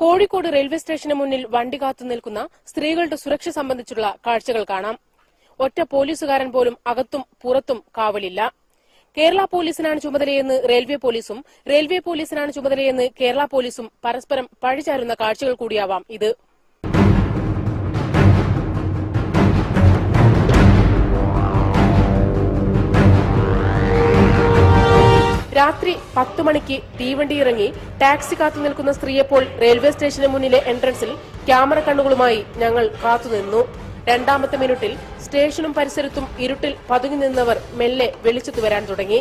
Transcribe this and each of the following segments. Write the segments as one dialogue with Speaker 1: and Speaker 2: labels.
Speaker 1: Kozhikode railway സ്റ്റേഷന് മുന്നിൽ വണ്ടി കാത്തു നിൽക്കുന്ന സ്ത്രീകളുടെ സുരക്ഷ സംബന്ധിച്ചുള്ള കാഴ്ചകൾ കാണാം. ഒറ്റ പോലീസുകാരൻ പോലും അകത്തും പുറത്തും കാവലില്ല. കേരള പോലീസിനാണ് ചുമതലയെന്ന് റെയിൽവേ പോലീസും റെയിൽവേ പോലീസിനാണ് ചുമതലയെന്ന് കേരള പോലീസും പരസ്പരം പഴിചാരുന്ന കാഴ്ചകൾ കൂടിയാവാം ഇത്. രാത്രി പത്തു മണിക്ക് തീവണ്ടി ഇറങ്ങി ടാക്സി കാത്തു നിൽക്കുന്ന സ്ത്രീയെപ്പോൾ റെയിൽവേ സ്റ്റേഷന് മുന്നിലെ എൻട്രൻസിൽ ക്യാമറ കണ്ണുകളുമായി ഞങ്ങൾ കാത്തുനിന്നു രണ്ടാമത്തെ മിനിറ്റിൽ സ്റ്റേഷനും പരിസരത്തും ഇരുട്ടിൽ പതുങ്ങി നിന്നവർ മെല്ലെ വെളിച്ചത്തു വരാൻ തുടങ്ങി.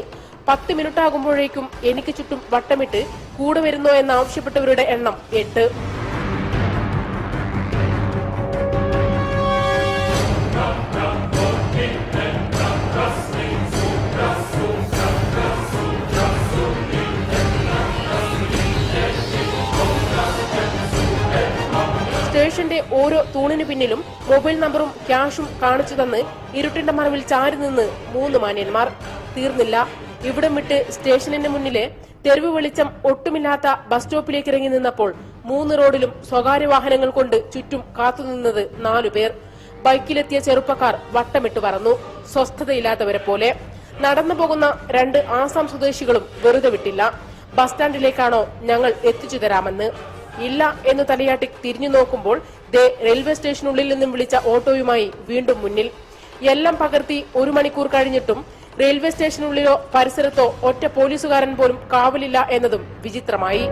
Speaker 1: പത്ത് മിനിറ്റ് ആകുമ്പോഴേക്കും എനിക്ക് ചുറ്റും വട്ടമിട്ട് കൂടെ വരുന്നോ എന്നാവശ്യപ്പെട്ടവരുടെ എണ്ണം എട്ട്. സ്റ്റേഷന്റെ ഓരോ തൂണിനു പിന്നിലും മൊബൈൽ നമ്പറും ക്യാഷും കാണിച്ചു തന്ന് ഇരുട്ടിന്റെ മറവിൽ ചാരി നിന്ന് മൂന്ന് മാന്യന്മാർ. തീർന്നില്ല. ഇവിടം വിട്ട് സ്റ്റേഷനിന് മുന്നിലെ തെരുവ് വെളിച്ചം ഒട്ടുമില്ലാത്ത ബസ് സ്റ്റോപ്പിലേക്ക് ഇറങ്ങി നിന്നപ്പോൾ മൂന്ന് റോഡിലും സ്വകാര്യ വാഹനങ്ങൾ കൊണ്ട് ചുറ്റും കാത്തുനിന്നത് നാലുപേർ ബൈക്കിലെത്തിയ ചെറുപ്പക്കാർ വട്ടമിട്ട് പറന്നു. സ്വസ്ഥതയില്ലാത്തവരെ പോലെ. നടന്നു പോകുന്ന രണ്ട് ആസാം സ്വദേശികളും വെറുതെ വിട്ടില്ല. ബസ് സ്റ്റാൻഡിലേക്കാണോ ഞങ്ങൾ എത്തിച്ചു തരാമെന്ന്. ഇല്ല എന്ന് തലയാട്ടി തിരിഞ്ഞു നോക്കുമ്പോൾ ദേ റെയിൽവേ സ്റ്റേഷനുള്ളിൽ നിന്നും വിളിച്ച ഓട്ടോയുമായി വീണ്ടും മുന്നിൽ. എല്ലാം പകർത്തി ഒരു മണിക്കൂർ കഴിഞ്ഞിട്ടും റെയിൽവേ സ്റ്റേഷനുള്ളിലോ പരിസരത്തോ ഒറ്റ പോലീസുകാരൻ പോലും കാവലില്ല എന്നതും വിചിത്രമായി.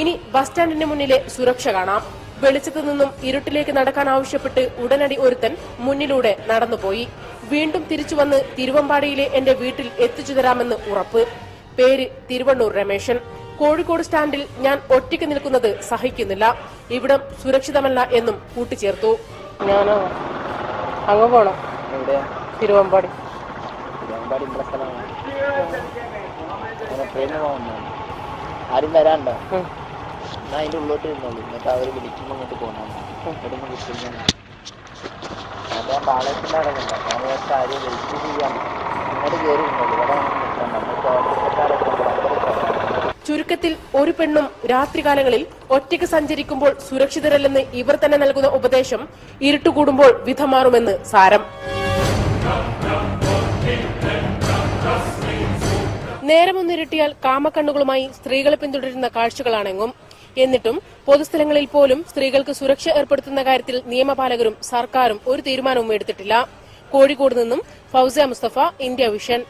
Speaker 1: ഇനി ബസ് സ്റ്റാൻഡിന് മുന്നിലെ സുരക്ഷ കാണാം. വെളിച്ചത്തു നിന്നും ഇരുട്ടിലേക്ക് നടക്കാൻ ആവശ്യപ്പെട്ട് ഉടനടി ഒരുത്തൻ മുന്നിലൂടെ നടന്നുപോയി. വീണ്ടും തിരിച്ചു വന്ന് തിരുവമ്പാടിയിലെ എന്റെ വീട്ടിൽ എത്തിച്ചു തരാമെന്ന് ഉറപ്പ്. പേര് തിരുവണ്ണൂർ രമേശൻ. കോഴിക്കോട് സ്റ്റാൻഡിൽ ഞാൻ ഒറ്റയ്ക്ക് നിൽക്കുന്നത് സഹിക്കുന്നില്ല. ഇവിടം സുരക്ഷിതമല്ല എന്നും കൂട്ടിച്ചേർത്തു. ഞാനോ? അങ്ങ് പോണം?
Speaker 2: എവിടെയാ?
Speaker 1: തിരുവമ്പാടി.
Speaker 2: ആരും വരാണ്ടോ? എന്നാ അതിന്റെ ഉള്ളോട്ട് ഇരുന്നോളൂ. എന്നിട്ട് അവർ വിളിക്കുമ്പോൾ അങ്ങോട്ട് പോകണം അതാ പാളയത്തിന്റെ ഇറങ്ങണ്ട ഞാൻ വിചാരിച്ച ആരും വെയിറ്റ് ചെയ്യാൻ ഇങ്ങോട്ട് കയറി ഇരുന്നോളൂ ഇവിടെ പ്രശ്നമാണ്
Speaker 1: ചുരുക്കത്തിൽ ഒരു പെണ്ണും രാത്രികാലങ്ങളിൽ ഒറ്റയ്ക്ക് സഞ്ചരിക്കുമ്പോൾ സുരക്ഷിതരല്ലെന്ന് ഇവർ തന്നെ നൽകുന്ന ഉപദേശം ഇരുട്ടുകൂടുമ്പോൾ വിധമാറുമെന്ന് സാരം. നേരമൊന്നിരുട്ടിയാൽ കാമക്കണ്ണുകളുമായി സ്ത്രീകളെ പിന്തുടരുന്ന കാഴ്ചകളാണെങ്ങും. എന്നിട്ടും പൊതുസ്ഥലങ്ങളിൽ പോലും സ്ത്രീകൾക്ക് സുരക്ഷ ഏർപ്പെടുത്തുന്ന കാര്യത്തിൽ നിയമപാലകരും സർക്കാരും ഒരു തീരുമാനവും എടുത്തിട്ടില്ല. കോഴിക്കോട് നിന്നും ഫൗസിയ മുസ്തഫ ഇന്ത്യ വിഷൻ.